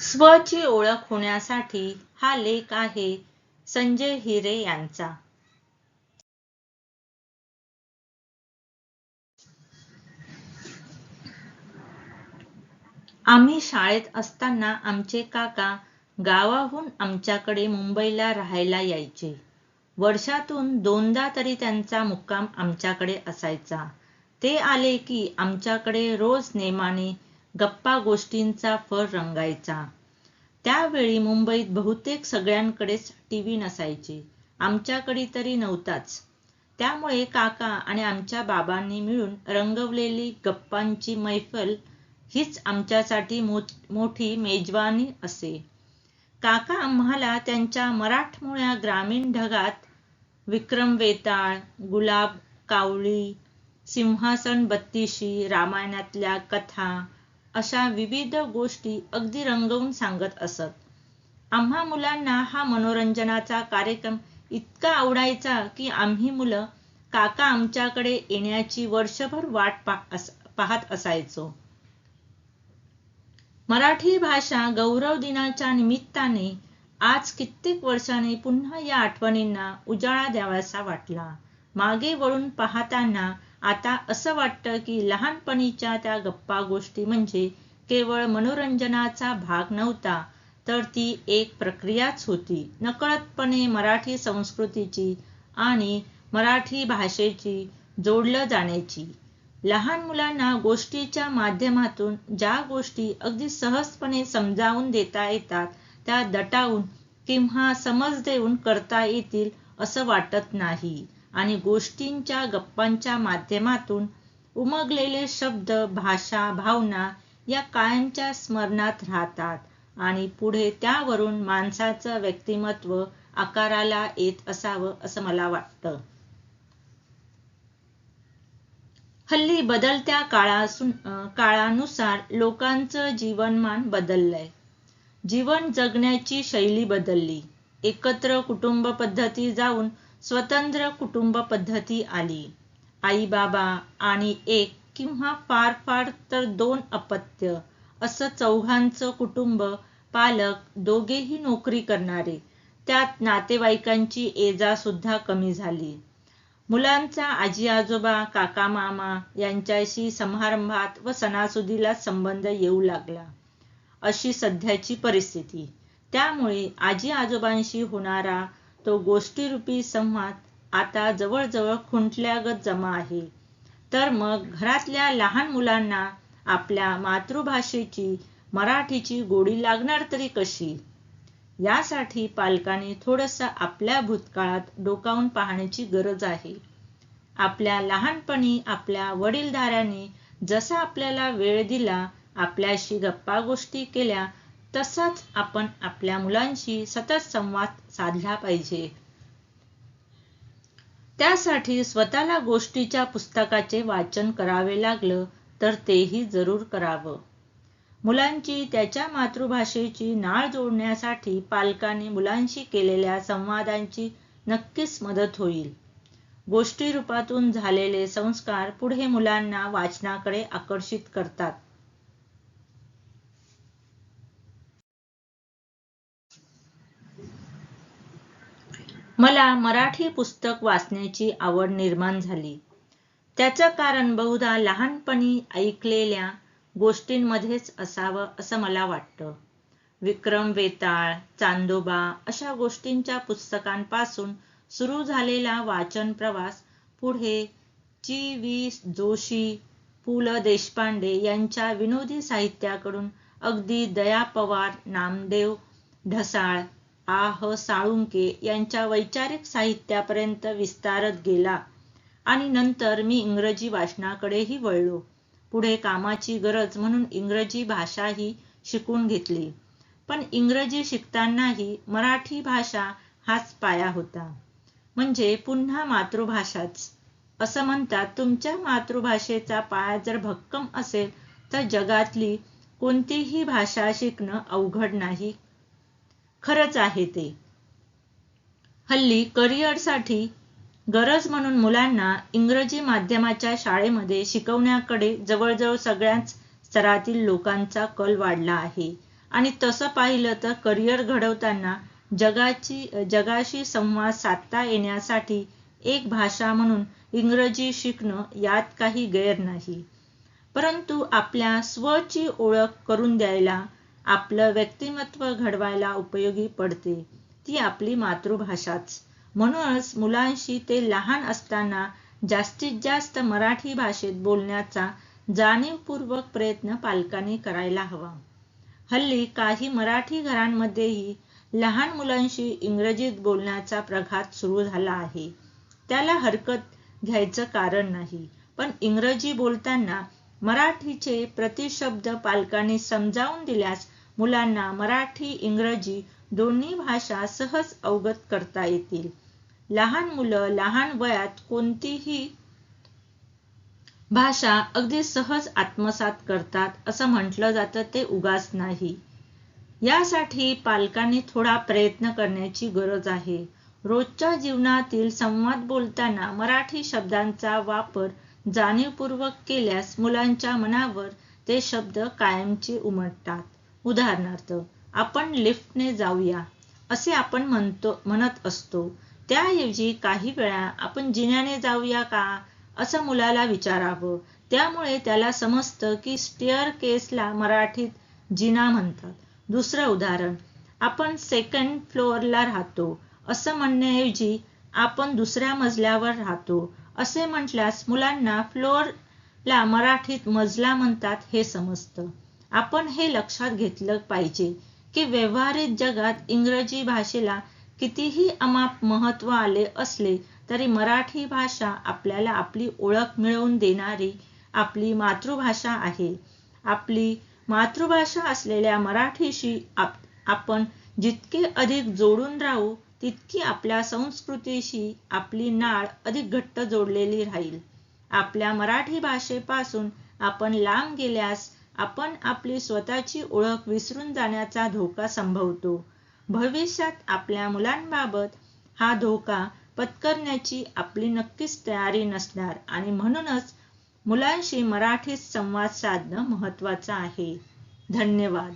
स्वची ओळख होण्यासाठी हा लेख आहे संजय हिरे यांचा. आम्ही शाळेत असताना आमचे काका गावाहून आमच्याकडे मुंबईला राहायला यायचे. वर्षातून दोनदा तरी त्यांचा मुक्काम आमच्याकडे असायचा. ते आले की आमच्याकडे रोज नेमाने गप्पा गोष्टींचा फर रंगायचा. त्यावेळी मुंबईत बहुतेक सगळ्यांकडेच टीव्ही नसायची. आमच्याकडे तरी नव्हताच. त्यामुळे काका आणि आमच्या बाबांनी मिळून रंगवलेली गप्पांची मैफल हीच आमच्यासाठी मोठी मेजवानी असे. काका आम्हाला त्यांच्या मराठमोळ्या ग्रामीण ढगात विक्रम वेताळ गुलाब कावळी सिंहासन बत्तीशी रामायणातल्या कथा अशा विविध गोष्टी अगदी रंगवून सांगत असत. आम्हा मुलांना हा मनोरंजनाचा कार्यक्रम इतका आवडायचा की आम्ही मुलं काका आमच्याकडे येण्याची वर्षभर वाट पाहत असायचो. मराठी भाषा गौरव दिनाच्या निमित्ताने आज कित्येक वर्षाने पुन्हा या आठवणींना उजाळा द्यावासा वाटला. मागे वळून पाहताना आता असं वाटतं की लहानपणीच्या त्या गप्पा गोष्टी म्हणजे केवळ मनोरंजनाचा भाग नव्हता तर ती एक प्रक्रियाच होती. नकळतपणे मराठी संस्कृतीची आणि मराठी भाषेची जोडलं जाण्याची. लहान मुलांना गोष्टीच्या माध्यमातून ज्या गोष्टी अगदी सहजपणे समजावून देता येतात त्या दटावून किंवा समज देऊन करता येतील असं वाटत नाही. आणि गोष्टींच्या गप्पांच्या माध्यमातून उमगलेले शब्द भाषा भावना या कायमच्या स्मरणात राहतात आणि पुढे त्यावरून माणसाचं व्यक्तिमत्व आकाराला येत असावं असं मला वाटतं. हल्ली बदलत्या काळासून काळानुसार लोकांचं जीवनमान बदललंय. जीवन जगण्याची शैली बदलली. एकत्र कुटुंब पद्धती जाऊन स्वतंत्र कुटुंब पद्धती आली. आई बाबा आणि एक किंवा फार फार तर दोन अपत्य असं चौघांचं कुटुंब पालक दोघेही नोकरी करणारे. त्यात नातेवाईकांची एजा सुद्धा कमी झाली. मुलांचा आजी आजोबा काका मामा यांच्याशी समारंभात व सणासुदीला संबंध येऊ लागला. अशी सध्याची परिस्थिती. त्यामुळे आजी आजोबांशी होणारा तो गोष्टीरूपी संवाद आता जवळजवळ खुंटल्यागत जमा आहे. तर मग घरातल्या लहान मुलांना आपल्या मातृभाषेची मराठीची गोडी लागणार तरी कशी? यासाठी पालकांनी थोडस आपल्या भूतकाळात डोकावून पाहण्याची गरज आहे. आपल्या लहानपणी आपल्या वडीलधाऱ्यांनी जसा आपल्याला वेळ दिला आपल्याशी गप्पा गोष्टी केल्या तसाच आपण आपल्या मुलांशी सतत संवाद साधला पाहिजे. त्यासाठी स्वतःला गोष्टीच्या पुस्तकाचे वाचन करावे लागलं तर तेही जरूर करावं. मुलांची त्याच्या मातृभाषेची नाळ जोडण्यासाठी पालकांनी मुलांशी केलेल्या संवादांची नक्कीच मदत होईल. गोष्टी रूपातून झालेले संस्कार पुढे मुलांना वाचनाकडे आकर्षित करतात. मला मराठी पुस्तक वाचण्याची आवड निर्माण झाली. त्याचं कारण बहुधा लहानपणी ऐकलेल्या गोष्टींमध्येच असावं असं मला वाटतं. विक्रम वेताळ चांदोबा अशा गोष्टींच्या पुस्तकांपासून सुरू झालेला वाचन प्रवास पुढे ची वी जोशी पु ल देशपांडे यांच्या विनोदी साहित्याकडून अगदी दया पवार नामदेव ढसाळ आ ह साळुंके यांच्या वैचारिक साहित्यापर्यंत विस्तारत गेला आणि नंतर मी इंग्रजी वाचनाकडेही वळलो. पुढे कामाची गरज म्हणून इंग्रजी भाषाही शिकून घेतली. पण इंग्रजी शिकतानाही मराठी भाषा हाच पाया होता. म्हणजे पुन्हा मातृभाषाच. असं म्हणतात तुमच्या मातृभाषेचा पाया जर भक्कम असेल तर जगातली कोणतीही भाषा शिकणं अवघड नाही. खरंच आहे ते. हल्ली करिअरसाठी गरज म्हणून मुलांना इंग्रजी माध्यमाच्या शाळेमध्ये शिकवण्याकडे जवळजवळ सगळ्याच स्तरातील लोकांचा कल वाढला आहे. आणि तसं पाहिलं तर करिअर घडवताना जगाची जगाशी संवाद साधता येण्यासाठी एक भाषा म्हणून इंग्रजी शिकणं यात काही गैर नाही. परंतु आपल्या स्वची ओळख करून द्यायला आपलं व्यक्तिमत्व घडवायला उपयोगी पडते. ती आपली मातृभाषाच. म्हणूनच मुलांशी ते लहान असताना जास्तीत जास्त मराठी भाषेत बोलण्याचा जाणीवपूर्वक प्रयत्न पालकांनी करायला हवा. हल्ली काही मराठी घरांमध्येही लहान मुलांशी इंग्रजीत बोलण्याचा प्रघात सुरू झाला आहे. त्याला हरकत घ्यायचं कारण नाही पण इंग्रजी बोलताना मराठीचे प्रतिशब्द पालकांनी समजावून दिल्यास मुलांना मराठी इंग्रजी दोन्ही भाषा सहज अवगत करता येतील. लहान मुलं लहान वयात कोणतीही भाषा अगदी सहज आत्मसात करतात असं म्हटलं जातं ते उगाच नाही. यासाठी पालकांनी थोडा प्रयत्न करण्याची गरज आहे. रोजच्या जीवनातील संवाद बोलताना मराठी शब्दांचा वापर जाणीवपूर्वक केल्यास मुलांच्या मनावर ते शब्द कायमचे उमटतात. उदाहरणार्थ आपण लिफ्टने जाऊया असे आपण म्हणतो म्हणत असतो. त्याऐवजी काही वेळा आपण जिन्याने जाऊया का असं मुलाला विचारावं. त्यामुळे त्याला समजतं की स्टेअर केसला मराठीत जिना म्हणतात. दुसरं उदाहरण आपण सेकंड फ्लोअरला राहतो. असं म्हणण्याऐवजी आपण दुसऱ्या मजल्यावर राहतो. असे म्हटल्यास मुलांना फ्लोअरला मराठीत मजला म्हणतात हे समजतं. आपण हे लक्षात घेतलं पाहिजे की व्यवहारिक जगात इंग्रजी भाषेला कितीही अमाप महत्त्व आले असले तरी मराठी भाषा आपल्याला आपली ओळख मिळवून देणारी आपली मातृभाषा आहे. आपली मातृभाषा असलेल्या मराठीशी आप आपण जितके अधिक जोडून राहू तितकी आपल्या संस्कृतीशी आपली नाळ अधिक घट्ट जोडलेली राहील. आपल्या मराठी भाषेपासून आपण लांब गेल्यास आपण आपली स्वतःची ओळख विसरून जाण्याचा धोका संभवतो. भविष्यात आपल्या मुलांबाबत हा धोका पत्करण्याची आपली नक्कीच तयारी नसणार आणि म्हणूनच मुलांशी मराठीत संवाद साधणं महत्वाचं आहे. धन्यवाद.